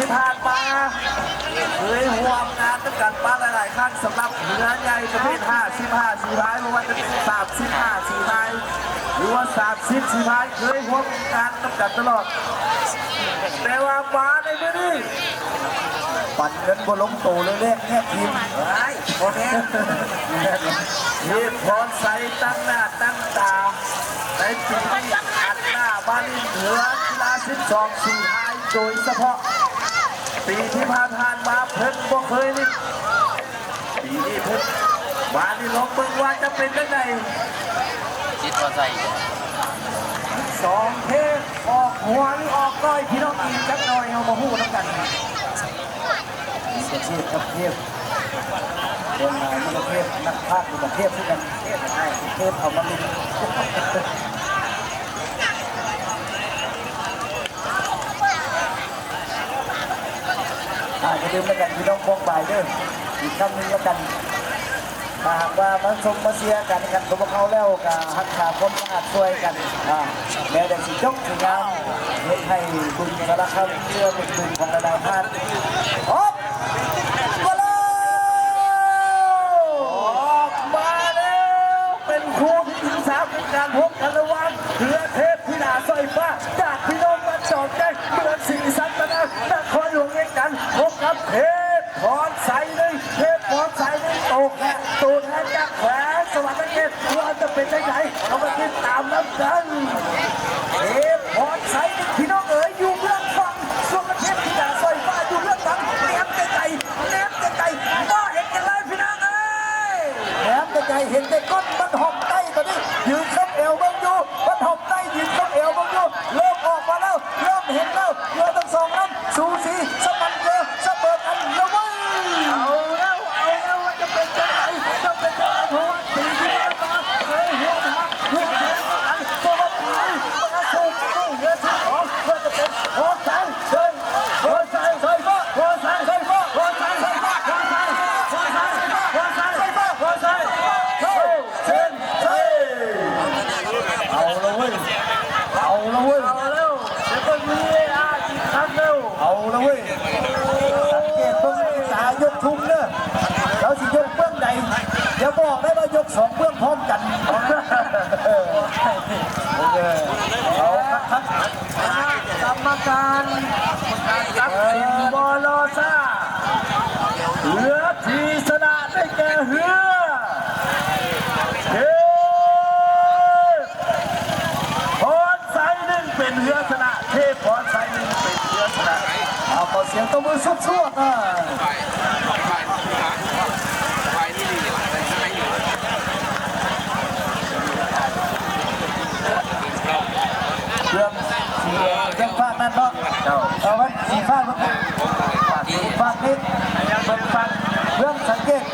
ที่ผ่านมาเคยห่วงงานตั้งกันมาหลายๆครั้งสำหรับเรือใหญ่ประเภท55สีพายไม่ว่าจะเป็น35สีพายหรือว่า30สีพายเคยห่วงงานตั้งกันตลอด แต่ว่ามาในเมื่อนี้ปั่นเงินบนลงโตเลยแรกแค่ทีมไอ้โอเคทีพรใส่ตั้งหน้าตั้งตาในปีนี้อัดหน้าบาลีเหนือกีฬา12สีพายโดยเฉพาะ ปีที่ผ่านผ่านมาเพิ่งบ่เคยนี่ปีนี้เพิ่งมานี่ลองเบิ่งว่าจะเป็นยังไงจิตว่าใส่สองเทพออกหัวหรือออกก้อยพี่น้องอีกจักหน่อยเอามาหู้น้ำกันเสียชีพกับเทพเดินมานี่ก็เทพนักภาคอยู่กับเทพที่กันเทพใช่เทพเอามาลิน อาจจะดื่มแล้วกันพี่น้องพวกบ่ายเด้ออีกคำหนึงแล้วกันหากว่ามันสมมาเสียกันกันตัวเขาแล้วก็หักขาคนอาจช่วยกันแม้แต่สิจกสิงามเฮ็ดให้คุณสารคามเชื่อเป็นคุณของระดับท่านออกมาแล้วออกมาแล้วเป็นคู่ที่ถึงสามเป็นการพบ เอาไปขึ้นตามน้ำกันเอพพรใสหนึ่งพี่น้องเอ๋ยอยู่เรื่องฟังส่วนเทพพินาสร้อยฟ้าอยู่เรื่องฟังแนมไกลๆแนมไกลๆมาเห็นกันเลยพี่น้องเอ้ยแหมแต่ใจเห็นแต่ก้นมันหอมใต้ตอนนี้ยืนข้าเอวเบังอยู่มันหอมใต้ยืนข้าเอวเบังอยู่เริ่มออกมาแล้วเริ่มเห็นแล้วเรือทั้งสองลำสูสีสมันเจอสเบิดกันแล้วเว้ยเอาแล้วเอาแล้วว่าจะเป็นจังไหนจะเป็นจังไหนเพราะว่าตีที่ผ่านมาเคยหัวหมาหัวแทงกันตัวมันไปมาสู้สู้เรือที่สองว่าจะเป็นโอ้แสงเดินโอ้แสงใส่ฟ้าโอ้แสงใส่ฟ้าโอ้แสงใส่ฟ้าโอ้แสงโอ้แสงโอ้แสงใส่ฟ้าโอ้แสงโอ้เส้นใส่เอาละเว้ยเอาละเว้ยเอาแล้วเดี๋ยวก็มีอะอีกครั้งเร็วเอาละเว้ยสังเกตเบื้องตายกทุ่มเนอะเราสิยกเบื้องใดอย่าบอกได้ว่ายกสองเบื้องพร้อมกันเออโอเคเอาครับกรรมการตัดสินบอลซ่าเหลือทีสนะได้แก่เฮือเทพพรใสหนึ่งเป็นเรือชนะเทพพรใสหนึ่งเป็นเรือชนะ เอาขอเสียงตบมือสุดๆอะไฟนี่ดีใช่อยู่เรื่องสีเรื่องฟากนั่นเนาะเอาไว้สีฟ้าเพิ่งที่ฟากนิดเพิ่งฟากเรื่องสังเกต